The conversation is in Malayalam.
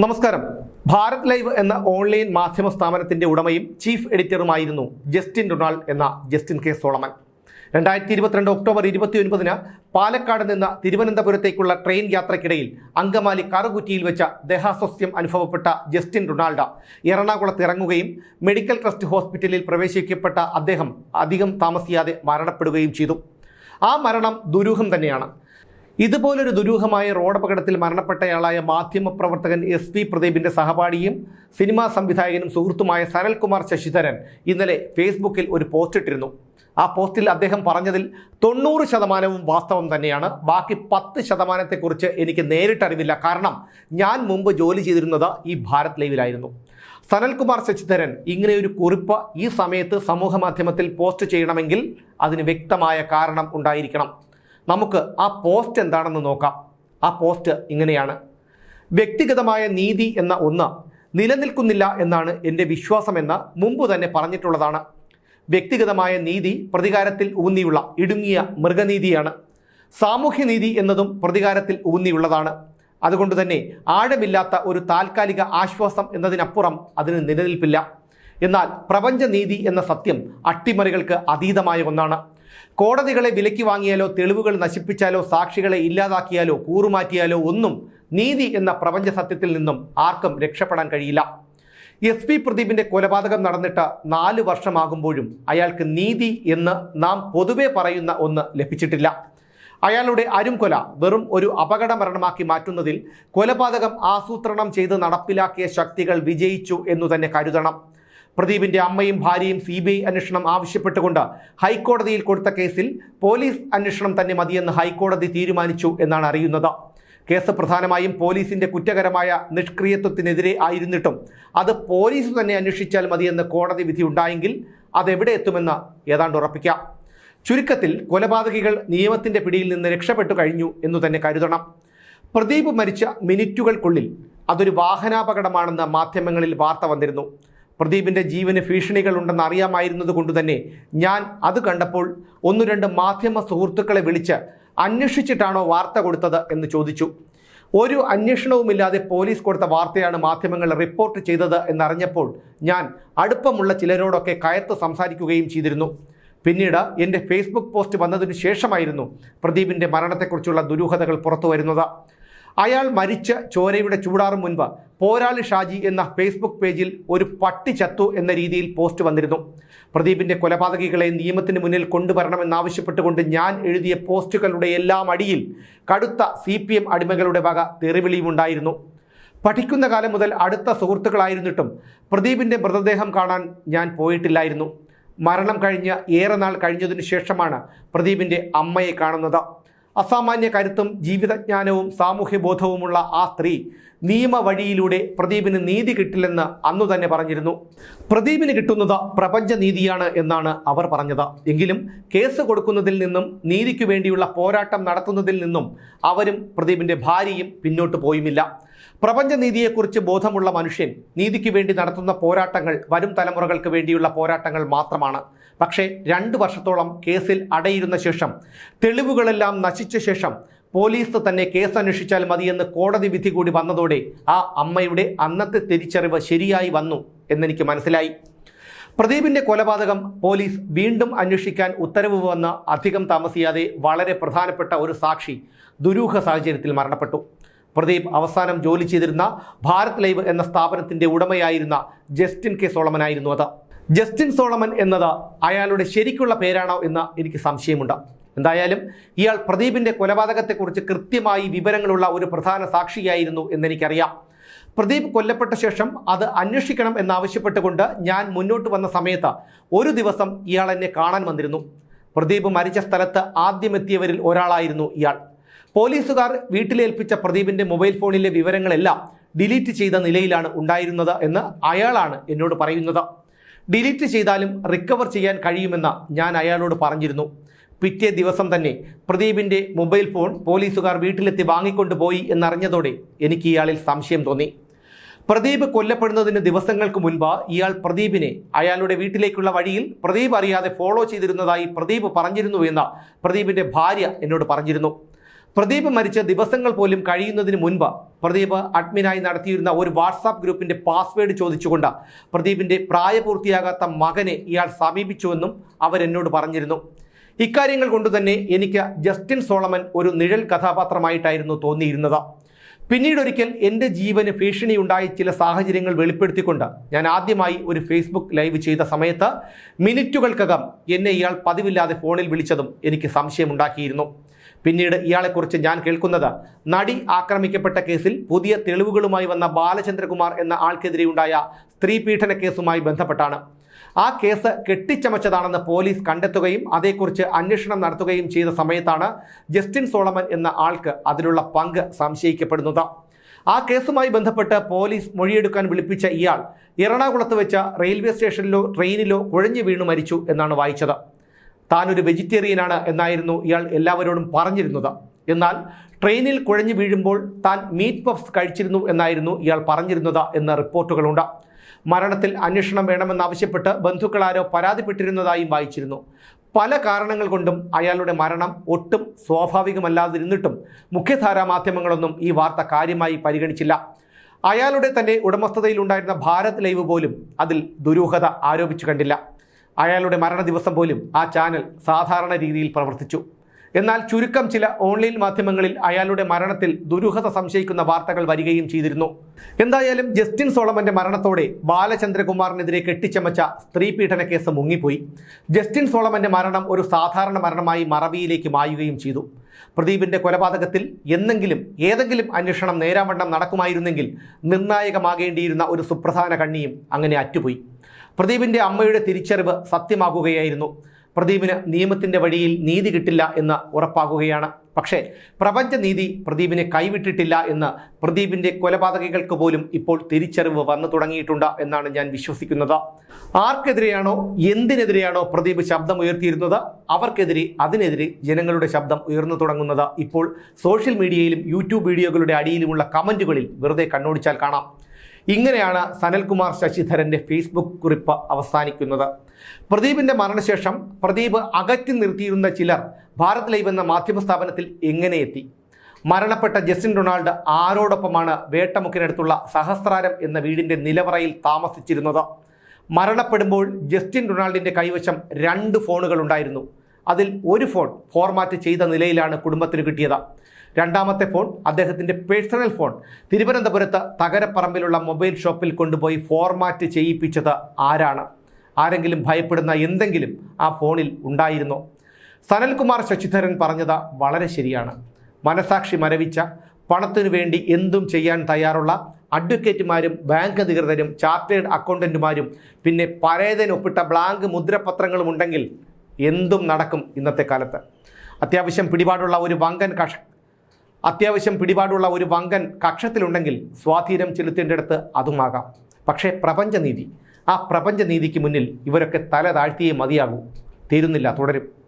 നമസ്കാരം. ഭാരത് ലൈവ് എന്ന ഓൺലൈൻ മാധ്യമ സ്ഥാപനത്തിന്റെ ഉടമയും ചീഫ് എഡിറ്ററുമായിരുന്നു ജസ്റ്റിൻ റൊണാൾഡ് എന്ന ജസ്റ്റിൻ കെ സോളമൻ. രണ്ടായിരത്തി ഇരുപത്തിരണ്ട് ഒക്ടോബർ ഇരുപത്തിയൊൻപതിന് പാലക്കാട് നിന്ന് തിരുവനന്തപുരത്തേക്കുള്ള ട്രെയിൻ യാത്രക്കിടയിൽ അങ്കമാലി കറുകുറ്റിയിൽ വെച്ച ദേഹാസ്വസ്ഥ്യം അനുഭവപ്പെട്ട ജസ്റ്റിൻ റൊണാൾഡ എറണാകുളത്ത് ഇറങ്ങുകയും മെഡിക്കൽ ട്രസ്റ്റ് ഹോസ്പിറ്റലിൽ പ്രവേശിക്കപ്പെട്ട അദ്ദേഹം അധികം താമസിയാതെ മരണപ്പെടുകയും ചെയ്തു. ആ മരണം ദുരൂഹം തന്നെയാണ്. ഇതുപോലൊരു ദുരൂഹമായ റോഡപകടത്തിൽ മരണപ്പെട്ടയാളായ മാധ്യമപ്രവർത്തകൻ എസ് പി പ്രദീപിന്റെ സഹപാഠിയും സിനിമാ സംവിധായകനും സുഹൃത്തുമായ സനൽകുമാർ ശശിധരൻ ഇന്നലെ ഫേസ്ബുക്കിൽ ഒരു പോസ്റ്റ് ഇട്ടിരുന്നു. ആ പോസ്റ്റിൽ അദ്ദേഹം പറഞ്ഞതിൽ തൊണ്ണൂറ് ശതമാനവും വാസ്തവം തന്നെയാണ്. ബാക്കി പത്ത് ശതമാനത്തെക്കുറിച്ച് എനിക്ക് നേരിട്ടറിവില്ല. കാരണം ഞാൻ മുമ്പ് ജോലി ചെയ്തിരുന്നത് ഈ ഭാരത് ലൈവിലായിരുന്നു. സനൽകുമാർ ശശിധരൻ ഇങ്ങനെ ഒരു കുറിപ്പ് ഈ സമയത്ത് സമൂഹ മാധ്യമത്തിൽ പോസ്റ്റ് ചെയ്യണമെങ്കിൽ അതിന് വ്യക്തമായ കാരണം ഉണ്ടായിരിക്കണം. നമുക്ക് ആ പോസ്റ്റ് എന്താണെന്ന് നോക്കാം. ആ പോസ്റ്റ് ഇങ്ങനെയാണ്. വ്യക്തിഗതമായ നീതി എന്ന ഒന്ന് നിലനിൽക്കുന്നില്ല എന്നാണ് എന്റെ വിശ്വാസമെന്ന് മുമ്പ് തന്നെ പറഞ്ഞിട്ടുള്ളതാണ്. വ്യക്തിഗതമായ നീതി പ്രതികാരത്തിൽ ഊന്നിയുള്ള ഇടുങ്ങിയ മൃഗനീതിയാണ്. സാമൂഹ്യനീതി എന്നതും പ്രതികാരത്തിൽ ഊന്നിയുള്ളതാണ്. അതുകൊണ്ട് തന്നെ ആഴമില്ലാത്ത ഒരു താൽക്കാലിക ആശ്വാസം എന്നതിനപ്പുറം അതിന് നിലനിൽപ്പില്ല. എന്നാൽ പ്രപഞ്ചനീതി എന്ന സത്യം അട്ടിമറികൾക്ക് അതീതമായ ഒന്നാണ്. കോടതികളെ വിലയ്ക്ക് വാങ്ങിയാലോ തെളിവുകൾ നശിപ്പിച്ചാലോ സാക്ഷികളെ ഇല്ലാതാക്കിയാലോ കൂറുമാറ്റിയാലോ ഒന്നും നീതി എന്ന പ്രപഞ്ച സത്യത്തിൽ നിന്നും ആർക്കും രക്ഷപ്പെടാൻ കഴിയില്ല. എസ് പി പ്രദീപിന്റെ കൊലപാതകം നടന്നിട്ട് നാല് വർഷമാകുമ്പോഴും അയാൾക്ക് നീതി എന്ന് നാം പൊതുവെ പറയുന്ന ഒന്ന് ലഭിച്ചിട്ടില്ല. അയാളുടെ അരുംകൊല വെറും ഒരു അപകട മരണമാക്കി മാറ്റുന്നതിൽ കൊലപാതകം ആസൂത്രണം ചെയ്ത് നടപ്പിലാക്കിയ ശക്തികൾ വിജയിച്ചു എന്നു തന്നെ കരുതണം. പ്രദീപിന്റെ അമ്മയും ഭാര്യയും സി ബി ഐ അന്വേഷണം ആവശ്യപ്പെട്ടുകൊണ്ട് ഹൈക്കോടതിയിൽ കൊടുത്ത കേസിൽ പോലീസ് അന്വേഷണം തന്നെ മതിയെന്ന് ഹൈക്കോടതി തീരുമാനിച്ചു എന്നാണ് അറിയുന്നത്. കേസ് പ്രധാനമായും പോലീസിന്റെ കുറ്റകരമായ നിഷ്ക്രിയത്വത്തിനെതിരെ ആയിരുന്നിട്ടും അത് പോലീസ് തന്നെ അന്വേഷിച്ചാൽ മതിയെന്ന് കോടതി വിധി ഉണ്ടായെങ്കിൽ അതെവിടെ എത്തുമെന്ന് ഏതാണ്ട് ഉറപ്പിക്കാം. ചുരുക്കത്തിൽ കൊലപാതകികൾ നിയമത്തിന്റെ പിടിയിൽ നിന്ന് രക്ഷപ്പെട്ടു കഴിഞ്ഞു എന്നു തന്നെ കരുതണം. പ്രദീപ് മരിച്ച മിനിറ്റുകൾക്കുള്ളിൽ അതൊരു വാഹനാപകടമാണെന്ന് മാധ്യമങ്ങളിൽ വാർത്ത വന്നിരുന്നു. പ്രദീപിന്റെ ജീവന് ഭീഷണികളുണ്ടെന്ന് അറിയാമായിരുന്നത് കൊണ്ട് തന്നെ ഞാൻ അത് കണ്ടപ്പോൾ ഒന്ന് രണ്ട് മാധ്യമ സുഹൃത്തുക്കളെ വിളിച്ച് അന്വേഷിച്ചിട്ടാണോ വാർത്ത കൊടുത്തത് എന്ന് ചോദിച്ചു. ഒരു അന്വേഷണവുമില്ലാതെ പോലീസ് കൊടുത്ത വാർത്തയാണ് മാധ്യമങ്ങൾ റിപ്പോർട്ട് ചെയ്തത് എന്നറിഞ്ഞപ്പോൾ ഞാൻ അടുപ്പമുള്ള ചിലരോടൊക്കെ കയർത്ത് സംസാരിക്കുകയും ചെയ്തിരുന്നു. പിന്നീട് എന്റെ ഫേസ്ബുക്ക് പോസ്റ്റ് വന്നതിനു ശേഷമായിരുന്നു പ്രദീപിന്റെ മരണത്തെക്കുറിച്ചുള്ള ദുരൂഹതകൾ പുറത്തു വരുന്നത് അയാൾ മരിച്ച ചോരയുടെ ചൂടാറും മുൻപ് പോരാളി ഷാജി എന്ന ഫേസ്ബുക്ക് പേജിൽ ഒരു പട്ടി ചത്തു എന്ന രീതിയിൽ പോസ്റ്റ് വന്നിരുന്നു. പ്രദീപിന്റെ കൊലപാതകികളെ നിയമത്തിന് മുന്നിൽ കൊണ്ടുവരണമെന്നാവശ്യപ്പെട്ടുകൊണ്ട് ഞാൻ എഴുതിയ പോസ്റ്റുകളുടെ എല്ലാം അടിയിൽ കടുത്ത സി പി എം അടിമകളുടെ വക തെറിവിളിയുമുണ്ടായിരുന്നു പഠിക്കുന്ന കാലം മുതൽ അടുത്ത സുഹൃത്തുക്കളായിരുന്നിട്ടും പ്രദീപിന്റെ മൃതദേഹം കാണാൻ ഞാൻ പോയിട്ടില്ലായിരുന്നു. മരണം കഴിഞ്ഞ് ഏറെ നാൾ കഴിഞ്ഞതിനു ശേഷമാണ് പ്രദീപിന്റെ അമ്മയെ കാണുന്നത്. അസാമാന്യ കരുത്തും ജീവിതജ്ഞാനവും സാമൂഹ്യബോധവുമുള്ള ആ സ്ത്രീ നിയമ വഴിയിലൂടെ പ്രദീപിന് നീതി കിട്ടില്ലെന്ന് അന്നു തന്നെ പറഞ്ഞിരുന്നു. പ്രദീപിന് കിട്ടുന്നത് പ്രപഞ്ച നീതിയാണ് എന്നാണ് അവർ പറഞ്ഞത്. എങ്കിലും കേസ് കൊടുക്കുന്നതിൽ നിന്നും നീതിക്കു വേണ്ടിയുള്ള പോരാട്ടം നടത്തുന്നതിൽ നിന്നും അവരും പ്രദീപിന്റെ ഭാര്യയും പിന്നോട്ട് പോയുമില്ല. പ്രപഞ്ചനീതിയെക്കുറിച്ച് ബോധമുള്ള മനുഷ്യൻ നീതിക്ക് വേണ്ടി നടത്തുന്ന പോരാട്ടങ്ങൾ വരും തലമുറകൾക്ക് വേണ്ടിയുള്ള പോരാട്ടങ്ങൾ മാത്രമാണ്. പക്ഷേ രണ്ട് വർഷത്തോളം കേസിൽ അടയിരുന്ന ശേഷം തെളിവുകളെല്ലാം നശിച്ച ശേഷം പോലീസ് തന്നെ കേസ് അന്വേഷിച്ചാൽ മതിയെന്ന് കോടതി വിധി കൂടി വന്നതോടെ ആ അമ്മയുടെ അന്നത്തെ തിരിച്ചറിവ് ശരിയായി വന്നു എന്നെനിക്ക് മനസ്സിലായി. പ്രദീപിന്റെ കൊലപാതകം പോലീസ് വീണ്ടും അന്വേഷിക്കാൻ ഉത്തരവ് വന്ന അധികം താമസിയാതെ വളരെ പ്രധാനപ്പെട്ട ഒരു സാക്ഷി ദുരൂഹ സാഹചര്യത്തിൽ മരണപ്പെട്ടു. പ്രദീപ് അവസാനം ജോലി ചെയ്തിരുന്ന ഭാരത് ലൈവ് എന്ന സ്ഥാപനത്തിന്റെ ഉടമയായിരുന്ന ജസ്റ്റിൻ കെ സോളമനായിരുന്നു അത്. ജസ്റ്റിൻ സോളമൻ എന്നത് അയാളുടെ ശരിക്കുള്ള പേരാണോ എന്ന് എനിക്ക് സംശയമുണ്ട്. എന്തായാലും ഇയാൾ പ്രദീപിന്റെ കൊലപാതകത്തെക്കുറിച്ച് കൃത്യമായി വിവരങ്ങളുള്ള ഒരു പ്രധാന സാക്ഷിയായിരുന്നു എന്നെനിക്കറിയാം. പ്രദീപ് കൊല്ലപ്പെട്ട ശേഷം അത് അന്വേഷിക്കണം എന്നാവശ്യപ്പെട്ടുകൊണ്ട് ഞാൻ മുന്നോട്ട് വന്ന സമയത്ത് ഒരു ദിവസം ഇയാൾ എന്നെ കാണാൻ വന്നിരുന്നു. പ്രദീപ് മരിച്ച സ്ഥലത്ത് ആദ്യമെത്തിയവരിൽ ഒരാളായിരുന്നു ഇയാൾ. പോലീസുകാർ വീട്ടിലേൽപ്പിച്ച പ്രദീപിന്റെ മൊബൈൽ ഫോണിലെ വിവരങ്ങളെല്ലാം ഡിലീറ്റ് ചെയ്ത നിലയിലാണ് ഉണ്ടായിരുന്നത് എന്ന് അയാളാണ് എന്നോട് പറയുന്നത്. ഡിലീറ്റ് ചെയ്താലും റിക്കവർ ചെയ്യാൻ കഴിയുമെന്ന് ഞാൻ അയാളോട് പറഞ്ഞിരുന്നു. പിറ്റേ ദിവസം തന്നെ പ്രദീപിന്റെ മൊബൈൽ ഫോൺ പോലീസുകാർ വീട്ടിലെത്തി വാങ്ങിക്കൊണ്ടു പോയി എന്നറിഞ്ഞതോടെ എനിക്ക് ഇയാളിൽ സംശയം തോന്നി. പ്രദീപ് കൊല്ലപ്പെടുന്നതിന് ദിവസങ്ങൾക്ക് മുൻപ് ഇയാൾ പ്രദീപിനെ അയാളുടെ വീട്ടിലേക്കുള്ള വഴിയിൽ പ്രദീപ് അറിയാതെ ഫോളോ ചെയ്തിരുന്നതായി പ്രദീപ് പറഞ്ഞിരുന്നു എന്ന് പ്രദീപിന്റെ ഭാര്യ എന്നോട് പറഞ്ഞിരുന്നു. പ്രദീപ് മരിച്ച ദിവസങ്ങൾ പോലും കഴിയുന്നതിന് മുൻപ് പ്രദീപ് അഡ്മിനായി നടത്തിയിരുന്ന ഒരു വാട്സാപ്പ് ഗ്രൂപ്പിന്റെ പാസ്വേഡ് ചോദിച്ചുകൊണ്ട് പ്രദീപിന്റെ പ്രായപൂർത്തിയാകാത്ത മകനെ ഇയാൾ സമീപിച്ചുവെന്നും അവരെന്നോട് പറഞ്ഞിരുന്നു. ഇക്കാര്യങ്ങൾ കൊണ്ടുതന്നെ എനിക്ക് ജസ്റ്റിൻ സോളമൻ ഒരു നിഴൽ കഥാപാത്രമായിട്ടായിരുന്നു തോന്നിയിരുന്നത്. പിന്നീടൊരിക്കൽ എന്റെ ജീവന് ഭീഷണിയുണ്ടായ ചില സാഹചര്യങ്ങൾ വെളിപ്പെടുത്തിക്കൊണ്ട് ഞാൻ ആദ്യമായി ഒരു ഫേസ്ബുക്ക് ലൈവ് ചെയ്ത സമയത്ത് മിനിറ്റുകൾക്കകം എന്നെ ഇയാൾ പതിവില്ലാതെ ഫോണിൽ വിളിച്ചതും എനിക്ക് സംശയമുണ്ടാക്കിയിരുന്നു. പിന്നീട് ഇയാളെക്കുറിച്ച് ഞാൻ കേൾക്കുന്നത് നടി ആക്രമിക്കപ്പെട്ട കേസിൽ പുതിയ തെളിവുകളുമായി വന്ന ബാലചന്ദ്രകുമാർ എന്ന ആൾക്കെതിരെയുണ്ടായ സ്ത്രീ പീഡന കേസുമായി ബന്ധപ്പെട്ടാണ്. ആ കേസ് കെട്ടിച്ചമച്ചതാണെന്ന് പോലീസ് കണ്ടെത്തുകയും അതേക്കുറിച്ച് അന്വേഷണം നടത്തുകയും ചെയ്ത സമയത്താണ് ജസ്റ്റിൻ സോളമൻ എന്ന ആൾക്ക് അതിലുള്ള പങ്ക് സംശയിക്കപ്പെടുന്നത്. ആ കേസുമായി ബന്ധപ്പെട്ട് പോലീസ് മൊഴിയെടുക്കാൻ വിളിപ്പിച്ച ഇയാൾ എറണാകുളത്ത് വെച്ച റെയിൽവേ സ്റ്റേഷനിലോ ട്രെയിനിലോ കുഴഞ്ഞു വീണു മരിച്ചു എന്നാണ് വായിച്ചത്. താനൊരു വെജിറ്റേറിയനാണ് എന്നായിരുന്നു ഇയാൾ എല്ലാവരോടും പറഞ്ഞിരുന്നത്. എന്നാൽ ട്രെയിനിൽ കുഴഞ്ഞു വീഴുമ്പോൾ താൻ മീറ്റ് പഫ്സ് കഴിച്ചിരുന്നു എന്നായിരുന്നു ഇയാൾ പറഞ്ഞിരുന്നത് എന്ന റിപ്പോർട്ടുകളുണ്ട്. മരണത്തിൽ അന്വേഷണം വേണമെന്നാവശ്യപ്പെട്ട് ബന്ധുക്കളാരോ പരാതിപ്പെട്ടിരുന്നതായും വായിച്ചിരുന്നു. പല കാരണങ്ങൾ കൊണ്ടും അയാളുടെ മരണം ഒട്ടും സ്വാഭാവികമല്ലാതിരുന്നിട്ടും മുഖ്യധാരാ മാധ്യമങ്ങളൊന്നും ഈ വാർത്ത കാര്യമായി പരിഗണിച്ചില്ല. അയാളുടെ തന്നെ ഉടമസ്ഥതയിലുണ്ടായിരുന്ന ഭാരത് ലൈവ് പോലും അതിൽ ദുരൂഹത ആരോപിച്ചു കണ്ടില്ല. അയാളുടെ മരണ ദിവസം പോലും ആ ചാനൽ സാധാരണ രീതിയിൽ പ്രവർത്തിച്ചു. എന്നാൽ ചുരുക്കം ചില ഓൺലൈൻ മാധ്യമങ്ങളിൽ അയാളുടെ മരണത്തിൽ ദുരൂഹത സംശയിക്കുന്ന വാർത്തകൾ വരികയും ചെയ്തിരുന്നു. എന്തായാലും ജസ്റ്റിൻ സോളമന്റെ മരണത്തോടെ ബാലചന്ദ്രകുമാറിനെതിരെ കെട്ടിച്ചമച്ച സ്ത്രീപീഡന കേസ് മുങ്ങിപ്പോയി. ജസ്റ്റിൻ സോളമന്റെ മരണം ഒരു സാധാരണ മരണമായി മറവിയിലേക്ക് മായുകയും ചെയ്തു. പ്രദീപിന്റെ കൊലപാതകത്തിൽ എന്നെങ്കിലും ഏതെങ്കിലും അന്വേഷണം നേരാവണ്ണം നടക്കുമായിരുന്നെങ്കിൽ നിർണായകമാകേണ്ടിയിരുന്ന ഒരു സുപ്രധാന കണ്ണിയും അങ്ങനെ അറ്റുപോയി. പ്രദീപിന്റെ അമ്മയുടെ തിരിച്ചറിവ് സത്യമാകുകയായിരുന്നു. പ്രദീപിന് നിയമത്തിന്റെ വഴിയിൽ നീതി കിട്ടില്ല എന്ന് ഉറപ്പാകുകയാണ്. പക്ഷേ പ്രപഞ്ച നീതി പ്രദീപിനെ കൈവിട്ടിട്ടില്ല എന്ന് പ്രദീപിന്റെ കൊലപാതകികൾക്ക് പോലും ഇപ്പോൾ തിരിച്ചറിവ് വന്നു തുടങ്ങിയിട്ടുണ്ട് എന്നാണ് ഞാൻ വിശ്വസിക്കുന്നത്. ആർക്കെതിരെയാണോ എന്തിനെതിരെയാണോ പ്രദീപ് ശബ്ദം ഉയർത്തിയിരുന്നത് അവർക്കെതിരെ അതിനെതിരെ ജനങ്ങളുടെ ശബ്ദം ഉയർന്നു തുടങ്ങുന്നത് ഇപ്പോൾ സോഷ്യൽ മീഡിയയിലും യൂട്യൂബ് വീഡിയോകളുടെ അടിയിലുമുള്ള കമന്റുകളിൽ വെറുതെ കണ്ണോടിച്ചാൽ കാണാം. ഇങ്ങനെയാണ് സനൽകുമാർ ശശിധരന്റെ ഫേസ്ബുക്ക് കുറിപ്പ് അവസാനിക്കുന്നത്. പ്രദീപിന്റെ മരണശേഷം പ്രദീപ് അകറ്റി നിർത്തിയിരുന്ന ചിലർ ഭാരത് ലൈവ് എന്ന മാധ്യമ സ്ഥാപനത്തിൽ എങ്ങനെ എത്തി? മരണപ്പെട്ട ജസ്റ്റിൻ റൊണാൾഡ് ആരോടൊപ്പമാണ് വേട്ടമുക്കിനടുത്തുള്ള സഹസ്രാരം എന്ന വീടിന്റെ നിലവറയിൽ താമസിച്ചിരുന്നത്. മരണപ്പെടുമ്പോൾ ജസ്റ്റിൻ റൊണാൾഡിന്റെ കൈവശം രണ്ട് ഫോണുകൾ ഉണ്ടായിരുന്നു. അതിൽ ഒരു ഫോൺ ഫോർമാറ്റ് ചെയ്ത നിലയിലാണ് കുടുംബത്തിന് കിട്ടിയത്. രണ്ടാമത്തെ ഫോൺ അദ്ദേഹത്തിന്റെ പേഴ്സണൽ ഫോൺ തിരുവനന്തപുരത്ത് തകരപ്പറമ്പിലുള്ള മൊബൈൽ ഷോപ്പിൽ കൊണ്ടുപോയി ഫോർമാറ്റ് ചെയ്യിപ്പിച്ചത് ആരാണ്? ആരെങ്കിലും ഭയപ്പെടുന്ന എന്തെങ്കിലും ആ ഫോണിൽ ഉണ്ടായിരുന്നോ? സനൽകുമാർ ശശിധരൻ പറഞ്ഞത് വളരെ ശരിയാണ്. മനസാക്ഷി മരവിച്ച പണത്തിനു വേണ്ടി എന്തും ചെയ്യാൻ തയ്യാറുള്ള അഡ്വക്കേറ്റുമാരും ബാങ്ക് അധികൃതരും ചാർട്ടേഡ് അക്കൗണ്ടന്റുമാരും പിന്നെ പരേതനൊപ്പിട്ട ബ്ലാങ്ക് മുദ്രപത്രങ്ങളും ഉണ്ടെങ്കിൽ എന്തും നടക്കും ഇന്നത്തെ കാലത്ത്. അത്യാവശ്യം പിടിപാടുള്ള ഒരു വങ്കൻ കഷ അത്യാവശ്യം പിടിപാടുള്ള ഒരു വങ്കൻ കക്ഷത്തിലുണ്ടെങ്കിൽ സ്വാധീനം ചെലുത്തേണ്ടിടത്ത് അതുമാകാം. പക്ഷേ പ്രപഞ്ചനീതി ആ പ്രപഞ്ചനീതിക്ക് മുന്നിൽ ഇവരൊക്കെ തല താഴ്ത്തിയേ മതിയാകൂ. തീരുന്നില്ല തുടരും.